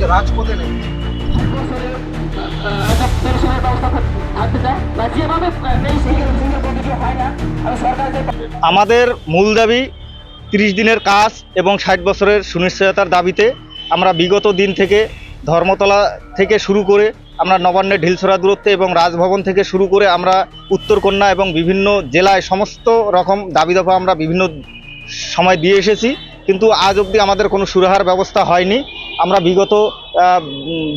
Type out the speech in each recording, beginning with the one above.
আজকে রাজপথে নেমেছে আমাদের মূল দাবি তিরিশ দিনের কাজ এবং ষাট বছরের সুনিশ্চয়তার দাবিতে আমরা বিগত দিন থেকে ধর্মতলা থেকে শুরু করে আমরা নবান্নের ঢিলছড়া দূরত্বে এবং রাজভবন থেকে শুরু করে আমরা উত্তরকন্যা এবং বিভিন্ন জেলায় সমস্ত রকম দাবি দফা আমরা বিভিন্ন সময় দিয়ে এসেছি। কিন্তু আজ অবধি আমাদের কোনো সুরাহার ব্যবস্থা হয়নি। আমরা বিগত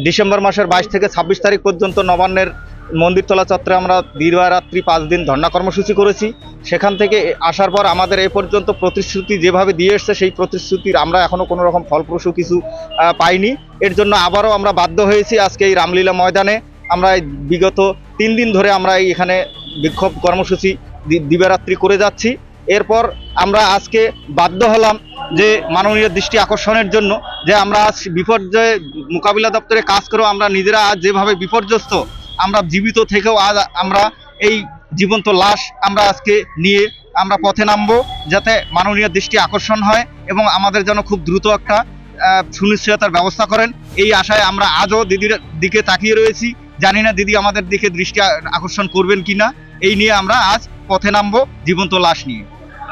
ডিসেম্বর মাসের বাইশ থেকে ছাব্বিশ তারিখ পর্যন্ত নবান্নের মন্দির মন্দিরতলা চত্বরে আমরা দীর্ঘরাত্রি পাঁচ দিন ধর্ণা কর্মসূচি করেছি। সেখান থেকে আসার পর আমাদের এ পর্যন্ত প্রতিশ্রুতি যেভাবে দিয়ে এসছে, সেই প্রতিশ্রুতির আমরা এখনও কোনো রকম ফলপ্রসূ কিছু পাইনি। এর জন্য আবারও আমরা বাধ্য হয়েছি আজকে এই রামলীলা ময়দানে। আমরা বিগত তিন দিন ধরে আমরা এখানে বিক্ষোভ কর্মসূচি দিবারাত্রি করে যাচ্ছি। এরপর আমরা আজকে বাধ্য হলাম যে মাননীয় দৃষ্টি আকর্ষণের জন্য যে আমরা আজ বিপর্যয়ে মোকাবিলা দপ্তরে কাজ করেও আমরা নিজেরা আজ যেভাবে বিপর্যস্ত, আমরা জীবিত থেকেও আজ আমরা এই জীবন্ত লাশ আমরা আজকে নিয়ে আমরা পথে নামবো যাতে মাননীয় দৃষ্টি আকর্ষণ হয় এবং আমাদের যেন খুব দ্রুত একটা সুনিশ্চয়তার ব্যবস্থা করেন। এই আশায় আমরা আজও দিদির দিকে তাকিয়ে রয়েছি। জানি না দিদি আমাদের দিকে দৃষ্টি আকর্ষণ করবেন কিনা। এই নিয়ে আমরা আজ পথে নামবো, জীবন্ত লাশ নিয়ে।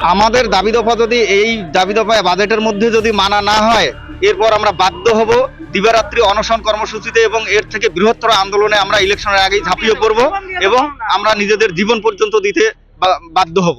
আমাদের দাবি দফা যদি এই দাবি দফায় বাজেটের মধ্যে যদি মানা না হয়, এরপর আমরা বাধ্য হব দিবারাত্রি অনশন কর্মসূচিতে এবং এর থেকে বৃহত্তর আন্দোলনে আমরা ইলেকশনের আগেই ঝাঁপিয়ে পড়ব এবং আমরা নিজেদের জীবন পর্যন্ত দিতে বাধ্য হব।